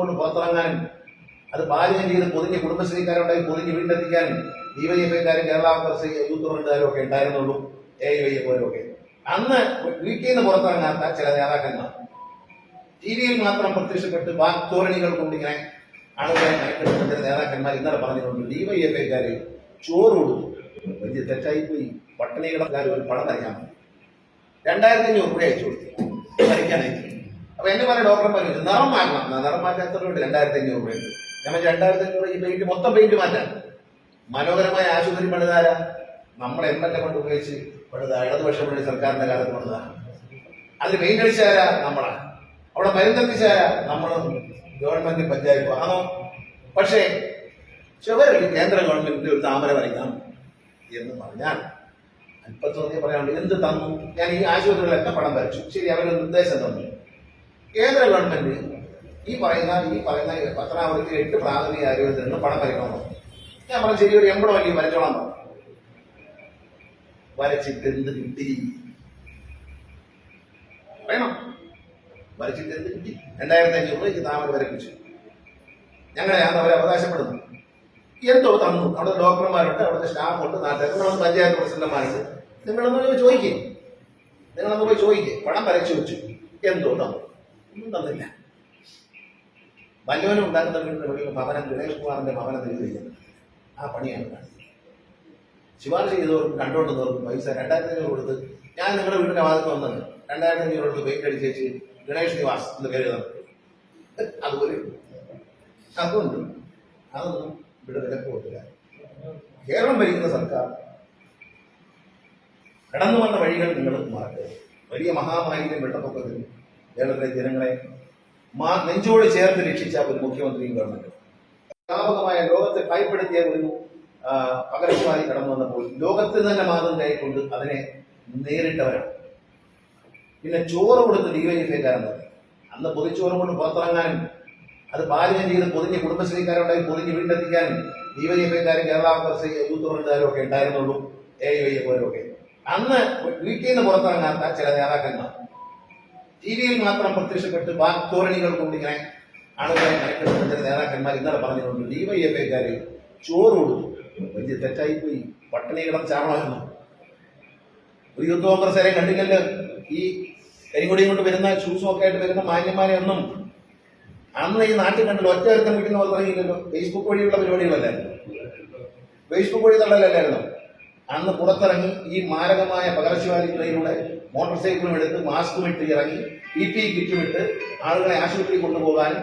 കൊണ്ട് പുറത്തിറങ്ങാനും അത് പാചകം ചെയ്ത് പൊതിഞ്ഞ് കുടുംബശ്രീക്കാരുണ്ടായി പൊതിഞ്ഞ് വീട്ടിലെത്തിക്കാനും ഡിവൈഎഫ്ഐക്കാരും കേരള കോൺഗ്രസ് യൂത്ത് ഫ്രണ്ടുകാരും ഒക്കെ ഉണ്ടായിരുന്നുള്ളൂ എ ഐ വൈ എഫ് ഒക്കെ. അന്ന് വീട്ടിൽ നിന്ന് പുറത്തിറങ്ങാത്ത ചില നേതാക്കന്മാർ. ടി വിയിൽ മാത്രം പ്രത്യക്ഷപ്പെട്ട് വാക്തോരണികൾ കൊണ്ടിങ്ങനെ ആളുകളെ മയക്കെടുത്ത ചില നേതാക്കന്മാർ ഇന്നലെ പറഞ്ഞിട്ടുണ്ട് ഡിവൈഎഫ്ഐക്കാര് ചോറ് കൊടുത്തു. വലിയ തെറ്റായിപ്പോയി. പോയി കിടക്കാർ ഒരു പണം മതി രണ്ടായിരത്തി അഞ്ഞൂറ് രൂപ അയച്ചു കൊടുത്തു. അയച്ചു അപ്പൊ എന്നെ പറഞ്ഞ ഡോക്ടർ പറഞ്ഞു നിറം മാറ്റണം. നിറം മാറ്റാത്തവരുണ്ട് രണ്ടായിരത്തി അഞ്ഞൂറ് ഉണ്ട് പറഞ്ഞു രണ്ടായിരത്തി അഞ്ഞൂറ് ഈ പെയിന്റ് മൊത്തം പെയിന്റ് മാറ്റാൻ. മനോഹരമായ ആശുപത്രി പണിതാര നമ്മൾ എം എൽ എ കൊണ്ട് ഉപയോഗിച്ച് പണിത ഇടതുപക്ഷ പണി സർക്കാരിന്റെ കാലത്ത് പണിതാണ് അതിൽ പെയിന്റ് അടിച്ചാരാ നമ്മളാണ് അവിടെ മരുന്നെത്തിച്ചാരാ നമ്മളും ഗവൺമെന്റ് പഞ്ചായത്ത് ആണോ? പക്ഷേ ചുവരിൽ കേന്ദ്ര ഗവൺമെന്റിന്റെ ഒരു താമര വരയ്ക്കാം എന്ന് പറഞ്ഞാൽ അല്പത്തോന്നിയ പറയാനുള്ളൂ എന്ത് തന്നു? ഞാൻ ഈ ആശുപത്രികളൊക്കെ പണം വരച്ചു. ശരി അവരൊരു നിർദ്ദേശം തന്നു. കേന്ദ്ര ഗവൺമെന്റ് ഈ പറയുന്ന ഈ പറയുന്ന പത്തനാപുരത്തിൽ എട്ട് പ്രാഥമിക ആരോഗ്യത്തിൽ നിന്ന് പണം വരയ്ക്കണം ഞാൻ പറഞ്ഞു ശരി ഒരു എൺപത് വലിയ വരച്ചോളാം. പറഞ്ഞു. വരച്ചിട്ട് എന്ത് കിട്ടി? വേണം. വരച്ചിട്ട് എന്ത് കിട്ടി? രണ്ടായിരത്തി അഞ്ഞൂറ് രൂപയ്ക്ക് താമര വരപ്പിച്ചു. ഞങ്ങളെയാണ് അവരെ അവകാശപ്പെടുന്നു. എന്തോ തന്നു. അവിടെ ഡോക്ടർമാരുണ്ട് അവിടുത്തെ സ്റ്റാഫുണ്ട് നാട്ടുകാർ നമ്മുടെ പഞ്ചായത്ത് പ്രസിഡന്റുമാരുണ്ട്. നിങ്ങളൊന്ന് പോയി ചോദിക്കേ. നിങ്ങളൊന്ന് പോയി ചോദിക്കേ. പണം വരച്ചു വെച്ചു. എന്തോ തന്നു. ഒന്നും തന്നില്ല. വല്ലവനും ഉണ്ടാക്കുന്ന വീടിന്റെ വെളിയിൽ ഭവനം ഗണേഷ് കുമാറിന്റെ ഭവനം എഴുതിയിരിക്കുന്നത് ആ പണിയാണ് കാണിച്ചത് ശുപാർശ ചെയ്തവർക്ക് കണ്ടുകൊണ്ടുന്നവർക്ക് പൈസ രണ്ടായിരത്തി അഞ്ഞൂറ് കൊടുത്ത് ഞാൻ നിങ്ങളുടെ വീടിന്റെ വാദത്തിൽ വന്നത്. രണ്ടായിരത്തി അഞ്ഞൂറ് കൊടുത്ത് പെയിന്റ് അടിച്ചേച്ച് ഗണേഷ് നിവാസ് എന്ന് പേര് തന്നു. അതുപോലെ അതുകൊണ്ട് അതൊന്നും ഇവിടെ വിലക്ക് കൊടുക്കില്ല കേരളം ഭരിക്കുന്ന സർക്കാർ കടന്നു വന്ന വഴികൾ നിങ്ങൾ മാറട്ടെ വലിയ മഹാമാരിയിലും വെള്ളപ്പൊക്കത്തിലും കേരളത്തിലെ ജനങ്ങളെ നെഞ്ചോട് ചേർത്ത് രക്ഷിച്ച ഒരു മുഖ്യമന്ത്രിയും ഗവൺമെന്റും. വ്യാപകമായ ലോകത്തെ ഭയപ്പെടുത്തിയ ഒരു പകർച്ചവാദി കടന്നു വന്നപ്പോൾ ലോകത്തിൽ തന്നെ മാതം കൈക്കൊണ്ട് അതിനെ നേരിട്ടവരാണ്. പിന്നെ ചോറ് കൊടുത്ത് ഡിവൈഎഫ്ഐക്കാരൻ തന്നെ. അന്ന് പൊതിച്ചോറ് കൊണ്ട് പുറത്തിറങ്ങാനും അത് പാചകം ചെയ്ത് പൊതിഞ്ഞ് കുടുംബശ്രീക്കാരുണ്ടായി പൊതിഞ്ഞ് വീട്ടിലെത്തിക്കാനും ഡിവൈഎഫ്ഐക്കാരും കേരള കോൺഗ്രസ് യൂത്ത് ഫ്രണ്ടുകാരും ഒക്കെ ഉണ്ടായിരുന്നുള്ളൂ. എ ഐ വൈ ഒക്കെ. അന്ന് വീട്ടിൽ നിന്ന് പുറത്തിറങ്ങാത്ത ചില നേതാക്കന്മാർ ടി വിയിൽ മാത്രം പ്രത്യക്ഷപ്പെട്ട് വാക്തോരണികൾ കൊണ്ടിങ്ങനെ ആളുകളെ ചില നേതാക്കന്മാർ ഇന്നലെ പറഞ്ഞിട്ടുണ്ട്. ഡിവൈഎഫ്ഐക്കാര് ചോറ് കൊടുത്തു. വലിയ തെറ്റായിപ്പോയി. പട്ടിണി കിടന്ന് ചാവണമായിരുന്നു. ഒരു യൂത്ത് കോൺഗ്രസ്സുകാരെ കണ്ടില്ലല്ലോ. ഈ കരിങ്കൊടിയും കൊണ്ട് വരുന്ന ഷൂസും ഒക്കെ ആയിട്ട് വരുന്ന മാന്യന്മാരെ ഒന്നും അന്ന് ഈ നാട്ടിൽ കണ്ടല്ലോ. ഒറ്റ ഒരുത്തം വീട്ടിൽ തുടങ്ങിയില്ലല്ലോ ഫേസ്ബുക്ക് വഴിയുള്ള പരിപാടികളല്ലായിരുന്നു ഫേസ്ബുക്ക് വഴി തള്ളലല്ലായിരുന്നു? അന്ന് പുറത്തിറങ്ങി ഈ മാരകമായ പകർച്ചവ്യാധികളിലൂടെ മോട്ടോർ സൈക്കിളും എടുത്ത് മാസ്കും ഇട്ട് ഇറങ്ങി പി പി കിറ്റും ഇട്ട് ആളുകളെ ആശുപത്രി കൊണ്ടുപോകാനും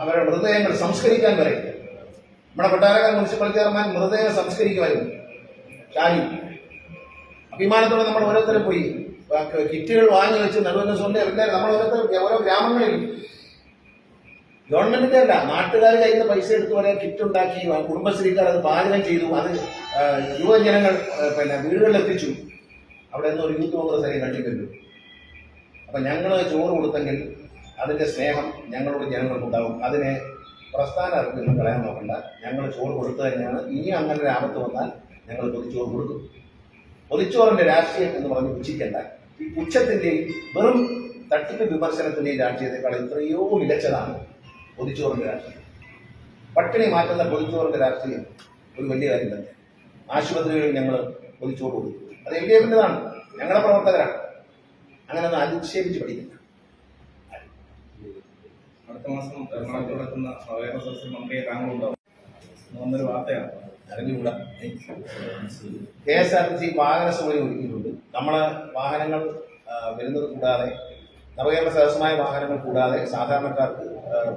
അവരുടെ മൃതദേഹങ്ങൾ സംസ്കരിക്കാൻ വരെ. നമ്മുടെ കൊട്ടാരക്കാർ മുനിസിപ്പൽ ചെയർമാൻ മൃതദേഹം സംസ്കരിക്കുമായിരുന്നു. ചാരി അഭിമാനത്തോടെ നമ്മൾ ഓരോരുത്തരും പോയി കിറ്റുകൾ വാങ്ങി വെച്ച് നടുവെന്ന് സ്വന്തം എല്ലാവരും നമ്മൾ ഓരോരുത്തർ ഓരോ ഗ്രാമങ്ങളിൽ ഗവൺമെന്റിന്റെ അല്ല നാട്ടുകാർ കയ്യിൽ നിന്ന് പൈസ എടുത്തു പറയാൻ കിറ്റ് ഉണ്ടാക്കി കുടുംബശ്രീക്കാർ അത് പാചകം ചെയ്തു അത് യുവജനങ്ങൾ പിന്നെ വീടുകളിൽ എത്തിച്ചു. അവിടെ നിന്ന് ഒരു യൂത്ത് കോൺഗ്രസ് ആരെയും കണ്ടിട്ടുണ്ട്. അപ്പൊ ഞങ്ങൾ ചോറ് കൊടുത്തെങ്കിൽ അതിന്റെ സ്നേഹം ഞങ്ങളോട് ജനങ്ങൾക്കുണ്ടാവും അതിനെ പ്രസ്ഥാന അറിവിൽ കളയാൻ നോക്കണ്ട. ഞങ്ങൾ ചോറ് കൊടുത്തു തന്നെയാണ്. ഇനി അങ്ങനെ ഒരു ആപത്ത് വന്നാൽ ഞങ്ങൾ പൊതിച്ചോറ് കൊടുക്കും. പൊതിച്ചോറിന്റെ രാഷ്ട്രീയം എന്ന് പറഞ്ഞ് പുച്ഛിക്കണ്ട. ഈ പുച്ഛത്തിന്റെയും വെറും തട്ടിപ്പ് വിമർശനത്തിന്റെയും രാഷ്ട്രീയത്തെക്കാൾ എത്രയോ മികച്ചതാണ്. പൊതിച്ചോറിന്റെ രാഷ്ട്രീയം. പട്ടിണി മാറ്റുന്ന പൊതിച്ചോറിന്റെ രാഷ്ട്രീയം ഒരു വലിയ കാര്യം തന്നെ. ആശുപത്രികളിൽ ഞങ്ങൾ പൊതിച്ചോറ് കൊടുക്കും. അത് എൽ ഡി എഫിന്റെതാണ് ഞങ്ങളുടെ പ്രവർത്തകരാണ്. അങ്ങനെ ഒന്ന് അധിക്ഷേപിച്ച് പഠിക്കില്ല അടുത്ത മാസം എറണാകുളത്ത് നടക്കുന്ന അവയവ സദസ്സിൽ മന്ത്രിയെ താങ്കളുണ്ടാവും. വന്നൊരു വാർത്തയാണ്. അറിഞ്ഞുകൂടാ? K S R T C വാഹന സൗകര്യം ഒരുക്കിയിട്ടുണ്ട്. നമ്മളെ വാഹനങ്ങൾ വരുന്നത് കൂടാതെ നവകേരള സദസ്സമായ വാഹനങ്ങൾ കൂടാതെ സാധാരണക്കാർക്ക്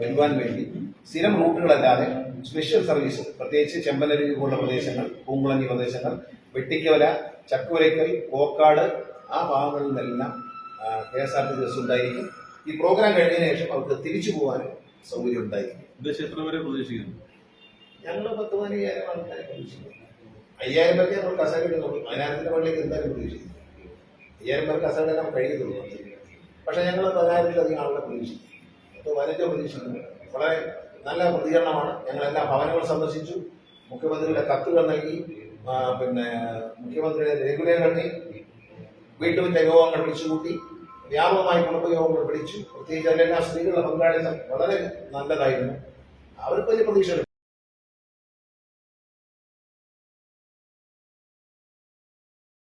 വരുവാൻ വേണ്ടി സ്ഥിരം റൂട്ടുകളല്ലാതെ സ്പെഷ്യൽ സർവീസ് പ്രത്യേകിച്ച് ചെമ്പനരുവി പോലുള്ള പ്രദേശങ്ങൾ പൂങ്കുളഞ്ഞി പ്രദേശങ്ങൾ വെട്ടിക്കവല ചക്കുവരയ്ക്കൽ കോക്കാട് ആ ഭാഗങ്ങളിൽ നിന്നെല്ലാം K S R T bus ഉണ്ടായിരിക്കും. ഈ പ്രോഗ്രാം കഴിഞ്ഞതിന് ശേഷം അവർക്ക് തിരിച്ചു പോകാൻ സൗകര്യം ഉണ്ടായിരിക്കും. പ്രതീക്ഷിക്കുന്നു? ഞങ്ങൾ പത്ത് പതിനയ്യായിരം ആൾക്കാരെ പ്രതീക്ഷിക്കുന്നു. അയ്യായിരം പേർക്ക് നമ്മൾ കസേര അതിനായിരത്തിന്റെ പള്ളിക്ക് എന്തായാലും പ്രതീക്ഷിക്കുന്നു. അയ്യായിരം പേർക്ക് കസേര ഇടാൻ കഴിയത്തുള്ളൂ. പക്ഷെ ഞങ്ങൾ പതിനായിരത്തിലധികം ആളുകളെ പ്രതീക്ഷിക്കും പത്ത് പതിനഞ്ചോ പ്രതീക്ഷിക്കുന്നു വളരെ നല്ല പ്രതികരണമാണ്. ഞങ്ങൾ എല്ലാ ഭവനങ്ങളും സന്ദർശിച്ചു. മുഖ്യമന്ത്രിയുടെ കത്തുകൾ നൽകി. പിന്നെ മുഖ്യമന്ത്രിയുടെ രേഖുലേഖ വീട്ടുവിന്റെ യോഗങ്ങൾ വിളിച്ചുകൂട്ടി. വ്യാപകമായി കുടുംബയോഗങ്ങൾ പിടിച്ചു. പ്രത്യേകിച്ച് അതിലെല്ലാം സ്ത്രീകളുടെ പങ്കാളിത്തം വളരെ നല്ലതായിരുന്നു. അവർക്ക് വലിയ പ്രതീക്ഷകൾ.